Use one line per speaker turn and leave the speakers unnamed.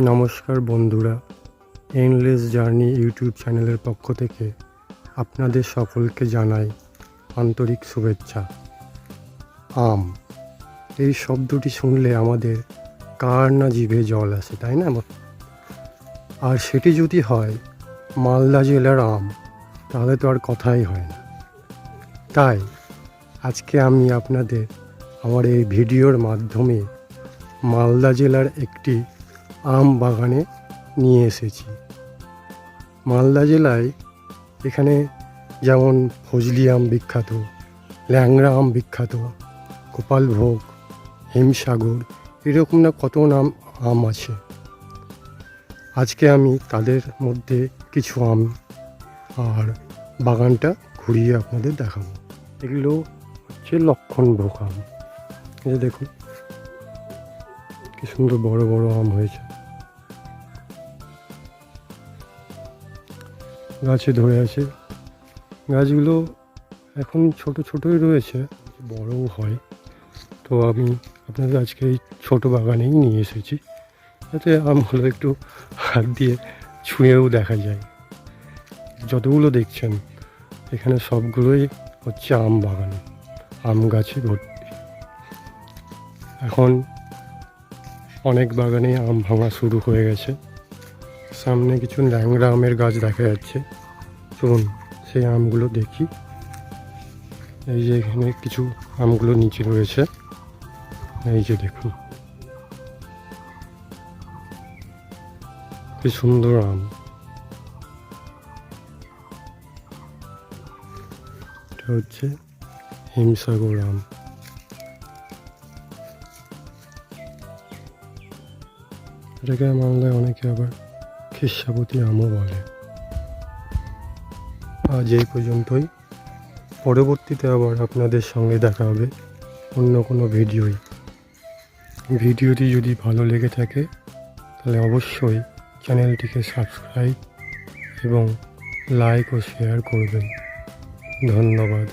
নমস্কার বন্ধুরা endless journey YouTube চ্যানেলের পক্ষ থেকে আপনাদের সকলকে জানাই আন্তরিক শুভেচ্ছা। আম, এই শব্দটি শুনলে আমাদের কার না জিভে জল আসে, তাই না? আর সেটি যদি হয় মালদা জেলার আম, তাহলে তো আর কথাই হয় না। তাই আজকে আমি আপনাদের আমার এই ভিডিওর মাধ্যমে মালদা জেলার একটি আম বাগানে নিয়ে এসেছি। মালদা জেলায় এখানে যেমন ফজলি আম বিখ্যাত ল্যাংরা আম বিখ্যাত গোপালভোগ হিমসাগর, এরকম না কত নাম আম আছে। আজকে আমি তাদের মধ্যে কিছু আম আর বাগানটা ঘুরিয়ে আপনাদের দেখাবো। এগুলো হচ্ছে লক্ষণভোগ আম। এই দেখুন, কি সুন্দর বড় বড় আম হয়েছে। গাছে ধরে আছে। গাছগুলো এখন ছোট ছোটই রয়েছে, বড়ও হয়। তো আমি আপনাদের আজকে এই ছোটো বাগানেই নিয়ে এসেছি, যাতে আমগুলো একটু হাত দিয়ে ছুঁয়েও দেখা যায়। যতগুলো দেখছেন, এখানে সবগুলোই হচ্ছে আম বাগান, আম গাছে ভর্তি। এখন অনেক বাগানে আম ভাঙা শুরু হয়ে গেছে। সামনে কিছু ল্যাংড়া আমের গাছ দেখা যাচ্ছে। চলুন সেই আমগুলো দেখি। এই যে এখানে কিছু আমগুলো নিচে রয়েছে। এই যে দেখুন। কি সুন্দর আম। এটা হচ্ছে হিমসাগর আম। এটাকে বাংলায় অনেকে আবার খিসাপতি আমও বলে। আজ এই পর্যন্তই। পরবর্তীতে আবার আপনাদের সঙ্গে দেখা হবে অন্য কোনো ভিডিওই ভিডিওটি যদি ভালো লেগে থাকে, তাহলে অবশ্যই চ্যানেলটিকে সাবস্ক্রাইব এবং লাইক ও শেয়ার করবেন। ধন্যবাদ।